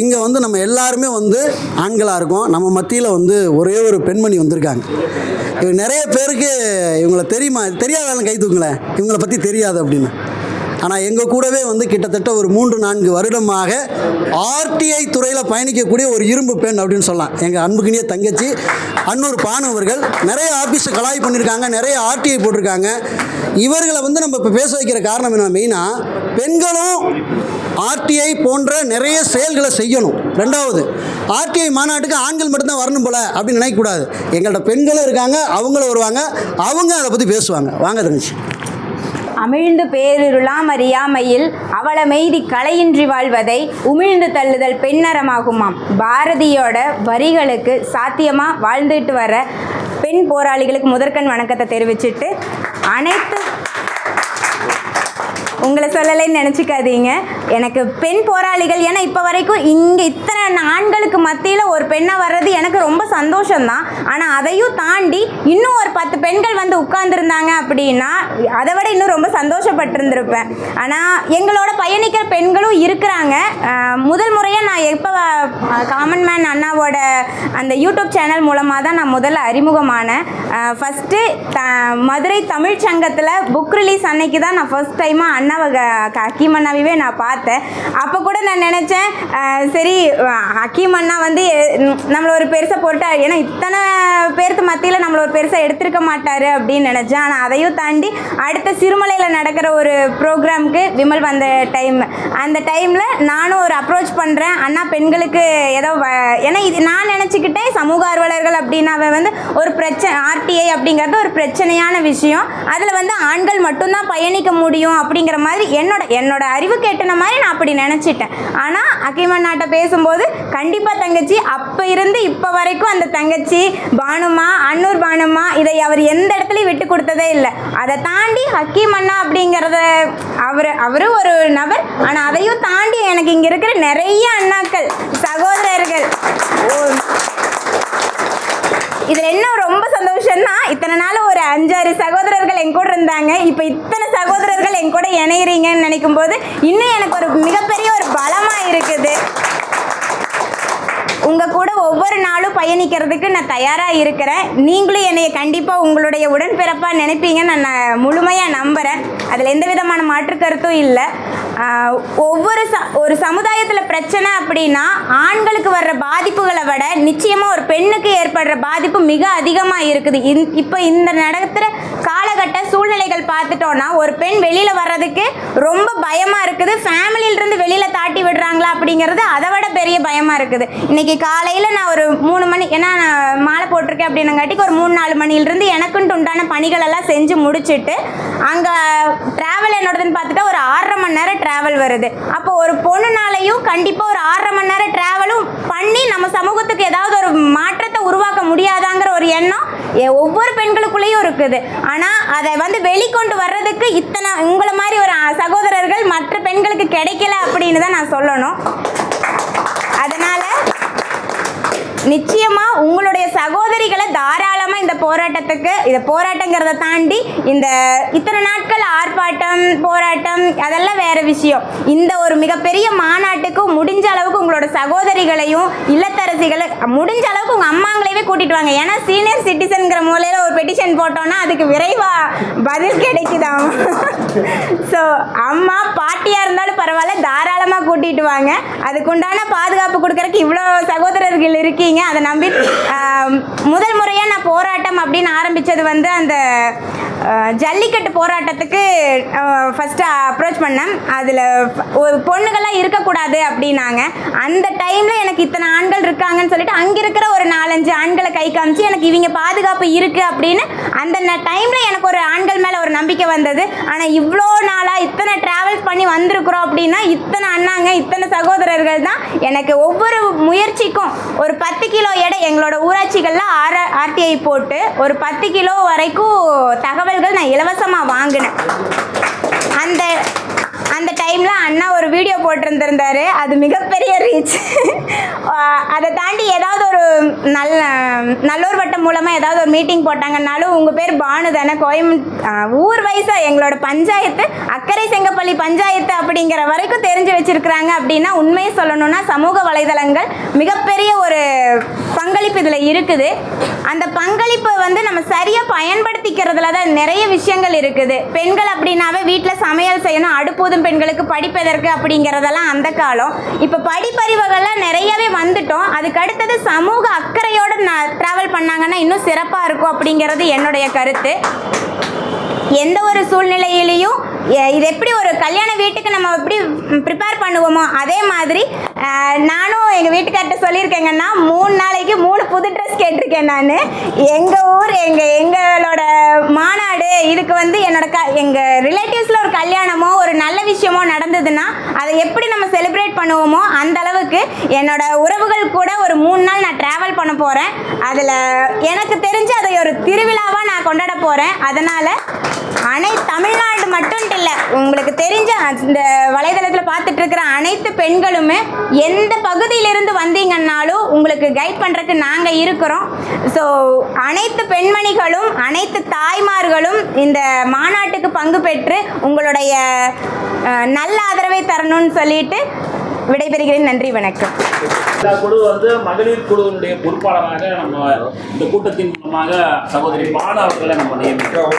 இங்கே வந்து நம்ம எல்லாருமே வந்து ஆண்களாக இருக்கோம். நம்ம மத்தியில் வந்து ஒரே ஒரு பெண்மணி வந்திருக்காங்க. இவங்க நிறைய பேருக்கு இவங்கள தெரியுமா? தெரியாதாலும் கை தூங்களேன் இவங்கள பற்றி தெரியாது அப்படின்னு. ஆனால் எங்கள் கூடவே வந்து கிட்டத்தட்ட ஒரு மூன்று நான்கு வருடமாக ஆர்டிஐ துறையில் பயணிக்கக்கூடிய ஒரு இரும்பு பெண் அப்படின்னு சொல்லலாம். எங்கள் அன்புக்குனிய தங்கச்சி அன்னூர் பானு அவர்கள். நிறைய ஆஃபீஸை கலாய் பண்ணியிருக்காங்க நிறைய ஆர்டிஐ போட்டிருக்காங்க. இவர்களை வந்து நம்ம இப்போ பேச வைக்கிற காரணம் என்ன மெயினாக பெண்களும் ஆர்டிஐ போன்ற நிறைய செயல்களை செய்யணும். ரெண்டாவது ஆர்டிஐ மாநாட்டுக்கு ஆண்கள் மட்டும்தான் வரணும் போல அப்படின்னு நினைக்கக்கூடாது. எங்கள்கிட்ட பெண்களும் இருக்காங்க அவங்களும் வருவாங்க அவங்க அதை பற்றி பேசுவாங்க. வாங்க தங்கச்சி. அமிழ்ந்து பேரிருளாம் அறியாமையில் அவள மெய்தி கலையின்றி வாழ்வதை உமிழ்ந்து தள்ளுதல் பெண்ணறமாகுமாம் பாரதியோட வரிகளுக்கு சாத்தியமாக வாழ்ந்துட்டு வர பெண் போராளிகளுக்கு முதற்கண் வணக்கத்தை தெரிவிச்சிட்டு அனைத்து உங்களை சொல்லலைன்னு நினச்சிக்காதீங்க. எனக்கு பெண் போராளிகள். ஏன்னா இப்போ வரைக்கும் இங்கே இத்தனை ஆண்களுக்கு மத்தியில் ஒரு பெண்ணாக வர்றது எனக்கு ரொம்ப சந்தோஷம்தான். ஆனால் அதையும் தாண்டி இன்னும் ஒரு பத்து பெண்கள் வந்து உட்கார்ந்துருந்தாங்க அப்படின்னா அதை விட இன்னும் ரொம்ப சந்தோஷப்பட்டிருந்திருப்பேன். ஆனால் எங்களோட பயணிக்கிற பெண்களும் இருக்கிறாங்க. முதல் முறையாக நான் எப்போ காமன் மேன் அண்ணாவோட அந்த யூடியூப் சேனல் மூலமாக தான் நான் முதல்ல அறிமுகமானேன். ஃபஸ்ட்டு த மதுரை தமிழ் சங்கத்தில் புக் ரிலீஸ் அன்னைக்கு தான் நான் ஃபர்ஸ்ட் டைமாக அண்ணாவை க- அண்ணாவே நான் பார்த்தேன். அப்போ கூட நான் நினச்சேன் சரி ஹக்கீம் அண்ணா வந்து நம்மளை ஒரு பெருசாக போட்டா ஏன்னா இத்தனை பேருக்கு மத்தியில் நம்மளை ஒரு பெருசாக எடுத்திருக்க மாட்டார் அப்படின்னு நினச்சேன். ஆனால் அதையும் தாண்டி அடுத்த சிறுமலையில் நடக்கிற ஒரு ப்ரோக்ராமுக்கு விமல் வந்த டைம் அந்த டைமில் நானும் ஒரு அப்ரோச் பண்ணுறேன் அண்ணா பெண்களுக்கு ஏதோ வ- ஏன்னா இது நான் சமூக ஆர்வலர்கள் அப்படின்னாவே வந்து ஒரு பிரச்சனை ஆர்டிஐ அப்படிங்கிறது ஒரு பிரச்சனையான விஷயம். அதில் வந்து ஆண்கள் மட்டும்தான் பயணிக்க முடியும் அப்படிங்கிற மாதிரி என்னோட என்னோட அறிவு கேட்டன மாதிரி நான் அப்படி நினச்சிட்டேன். ஆனால் அக்கிமன் நாட்டை பேசும்போது கண்டிப்பாக தங்கச்சி அப்போ இருந்து இப்போ வரைக்கும் அந்த தங்கச்சி பானுமா அன்னூர் பானுமா இதை அவர் எந்த இடத்துலையும் விட்டு கொடுத்ததே இல்லை. அதை தாண்டி ஹக்கீம் அண்ணா அப்படிங்கிறத அவர் அவரும் ஒரு நபர். ஆனால் அதையும் தாண்டி எனக்கு இங்கே இருக்கிற நிறைய அண்ணாக்கள் சகோதரர்கள். ஓ இதில் என்ன ரொம்ப சந்தோஷம்னா இத்தனை நாள் ஒரு அஞ்சாறு சகோதரர்கள் என் கூட இருந்தாங்க. இப்போ இத்தனை சகோதரர்கள் என் கூட இணையிறீங்கன்னு நினைக்கும் போது இன்னும் எனக்கு ஒரு மிகப்பெரிய ஒரு பலமாக இருக்குது. உங்கள் கூட ஒவ்வொரு நாளும் பயணிக்கிறதுக்கு நான் தயாராக இருக்கிறேன். நீங்களும் என்னைய கண்டிப்பாக உங்களுடைய உடன்பிறப்பாக நினைப்பீங்கன்னு நான் நான் முழுமையாக நம்புகிறேன் அதில் எந்த விதமான மாற்று கருத்தும் இல்லை. ஒவ்வொரு ச ஒரு சமுதாயத்தில் பிரச்சனை அப்படின்னா ஆண்களுக்கு வர்ற பாதிப்புகளை விட நிச்சயமாக ஒரு பெண்ணுக்கு ஏற்படுற பாதிப்பு மிக அதிகமாக இருக்குது. இந் இப்போ இந்த நடத்துகிற காலகட்ட சூழ்நிலைகள் பார்த்துட்டோன்னா ஒரு பெண் வெளியில் வர்றதுக்கு ரொம்ப பயமாக இருக்குது. ஃபேமிலியிலிருந்து வெளியில் தாட்டி விடுறாங்களா அப்படிங்கிறது அதை விட பெரிய பயமாக இருக்குது. இன்றைக்கி காலையில் நான் ஒரு மூணு மணி ஏன்னா நான் மாலை போட்டிருக்கேன் அப்படின்னங்காட்டிக்கு ஒரு மூணு நாலு மணிலேருந்து எனக்குன்ட்டு உண்டான பணிகள் எல்லாம் செஞ்சு முடிச்சுட்டு அங்கே ட்ராவல் என்னோடதுன்னு பார்த்துட்டா ஒரு ஆறரை மணி நேரம் ட்ராவல் வருது. அப்போ ஒரு பொண்ணுனாலையும் கண்டிப்பாக ஒரு ஆறரை மணி நேரம் ட்ராவலும் பண்ணி நம்ம சமூகத்துக்கு ஏதாவது ஒரு மாற்றத்தை உருவாக்க முடியாதாங்கிற ஒரு எண்ணம் ஒவ்வொரு பெண்களுக்குள்ளேயும் இருக்குது. ஆனால் அதை வந்து வெளிக்கொண்டு வர்றதுக்கு இத்தனை உங்களை மாதிரி ஒரு சகோதரர்கள் மற்ற பெண்களுக்கு கிடைக்கல அப்படின்னு தான் நான் சொல்லணும். அதனால் நிச்சயமா உங்களுடைய சகோதரிகளை தாராளமா இந்த போராட்டத்துக்கு இந்த போராட்டங்கிறத தாண்டி இந்த இத்தனை நாட்கள் ஆர்ப்பாட்டம் போராட்டம் அதெல்லாம் வேற விஷயம். இந்த ஒரு மிகப்பெரிய மாநாட்டுக்கு முடிஞ்ச அளவுக்கு உங்களோட சகோதரிகளையும் இல்லத்தரசிகளை முடிஞ்ச அளவுக்கு உங்க அம்மாங்களையே கூட்டிட்டு வாங்க. ஏன்னா சீனியர் சிட்டிசன்கிற மூலையில ஒரு பெட்டிஷன் போட்டோம்னா அதுக்கு விரைவா பதில் கிடைக்குதாம் ஸோ அம்மா பாட்டியாக இருந்தாலும் பரவாயில்ல தாராளமாக கூட்டிகிட்டு வாங்க. அதுக்குண்டான பாதுகாப்பு கொடுக்கறதுக்கு இவ்வளோ சகோதரர்கள் இருக்கீங்க. அதை நம்பி முதல் முறையாக நான் போராட்டம் அப்படின்னு ஆரம்பித்தது வந்து அந்த ஜல்லிக்கட்டு போராட்டத்துக்கு ஃபஸ்ட்டு அப்ரோச் பண்ணேன். அதில் ஒரு பொண்ணுகள்லாம் இருக்கக்கூடாது அப்படின்னாங்க. அந்த டைமில் எனக்கு இத்தனை ஆண்கள் இருக்காங்கன்னு சொல்லிட்டு அங்கே இருக்கிற ஒரு நாலஞ்சு ஆண்களை கை காமிச்சு எனக்கு இவங்க பாதுகாப்பு இருக்குது அப்படின்னு அந்த டைமில் எனக்கு ஒரு ஆண்கள் மேலே ஒரு நம்பிக்கை வந்தது. ஆனால் இவ்வளோ நாளாக இத்தனை ட்ராவல் பண்ணி வந்திருக்கிறோம் அப்படின்னா இத்தனை அண்ணாங்க இத்தனை சகோதரர்கள் தான் எனக்கு ஒவ்வொரு முயற்சிக்கும். ஒரு பத்து கிலோ எடை எங்களோட ஊராட்சிகளில் ஆர் ஆர்டிஐ போட்டு ஒரு பத்து கிலோ வரைக்கும் தகவல் தகவல்கள் நான் இலவசமாக வாங்கினேன். அந்த அந்த டைமில் அண்ணா ஒரு வீடியோ போட்டிருந்திருந்தாரு. அது மிகப்பெரிய ரீச் அதை தாண்டி ஏதாவது ஒரு நல்ல நல்லூர் வட்டம் மூலமாக ஏதாவது ஒரு மீட்டிங் போட்டாங்கன்னாலும் உங்கள் பேர் பானு தானே. கோயம் ஊர் வயசாக எங்களோட பஞ்சாயத்து அக்கறை செங்கப்பள்ளி பஞ்சாயத்து அப்படிங்கிற வரைக்கும் தெரிஞ்சு வச்சிருக்கிறாங்க அப்படின்னா உண்மையை சொல்லணும்னா சமூக வலைதளங்கள் மிகப்பெரிய ஒரு பங்களிப்பு இதில் இருக்குது. அந்த பங்களிப்பை வந்து நம்ம சரியாக பயன்படுத்திக்கிறதுல தான் நிறைய விஷயங்கள் இருக்குது. பெண்கள் அப்படின்னாவே வீட்டில் சமையல் செய்யணும் அடுப்பூதும் பெண்களுக்கு படிப்பதற்கு அப்படிங்கிறதெல்லாம் அந்த காலம். இப்போ படிப்பறிவுகள்லாம் நிறையவே வந்துட்டோம். அதுக்கு அடுத்தது சமூக அக்கறையோடு நான் ட்ராவல் பண்ணாங்கன்னா இன்னும் சிறப்பாக இருக்கும் அப்படிங்கிறது என்னுடைய கருத்து. எந்த ஒரு சூழ்நிலையிலையும் இது எப்படி ஒரு கல்யாண வீட்டுக்கு நம்ம எப்படி ப்ரிப்பேர் பண்ணுவோமோ அதே மாதிரி நானும் எங்கள் வீட்டுக்கார்ட்ட சொல்லியிருக்கேங்கன்னா மூணு நாளைக்கு மூணு புது ட்ரெஸ் கேட்டிருக்கேன் நான். எங்கள் ஊர் எங்கள் எங்களோட மாநாடு இதுக்கு வந்து என்னோட க எங்கள் ரிலேட்டிவ்ஸில் ஒரு கல்யாணமோ ஒரு நல்ல விஷயமோ நடந்ததுன்னா அதை எப்படி நம்ம செலிப்ரேட் பண்ணுவோமோ அந்த அளவுக்கு என்னோட உறவுகள் கூட ஒரு மூணு நாள் நான் ட்ராவல் பண்ண போகிறேன் அதில் எனக்கு தெரிஞ்சு அதை ஒரு திருவிழாவாக நான் கொண்டாட போகிறேன் அதனால் அனை தமிழ்நாடு மட்டும் இல்லை உங்களுக்கு தெரிஞ்ச இந்த வலைதளத்தில் பார்த்துட்டு இருக்கிற அனைத்து பெண்களுமே எந்த பகுதியிலிருந்து வந்தீங்கன்னாலும் உங்களுக்கு கைட் பண்ணுறதுக்கு நாங்கள் இருக்கிறோம். ஸோ அனைத்து பெண்மணிகளும் அனைத்து தாய்மார்களும் இந்த மாநாட்டுக்கு பங்கு பெற்று உங்களுடைய நல்ல ஆதரவை தரணும்னு சொல்லிட்டு விடைபெறுகிறேன். நன்றி வணக்கம். இந்த குழு வந்து மகளிர் குழுவினுடைய பொறுப்பாளராக நம்ம இந்த கூட்டத்தின் மூலமாக சகோதரி பாலா அவர்களை நம்ம நியமிக்கிறோம்.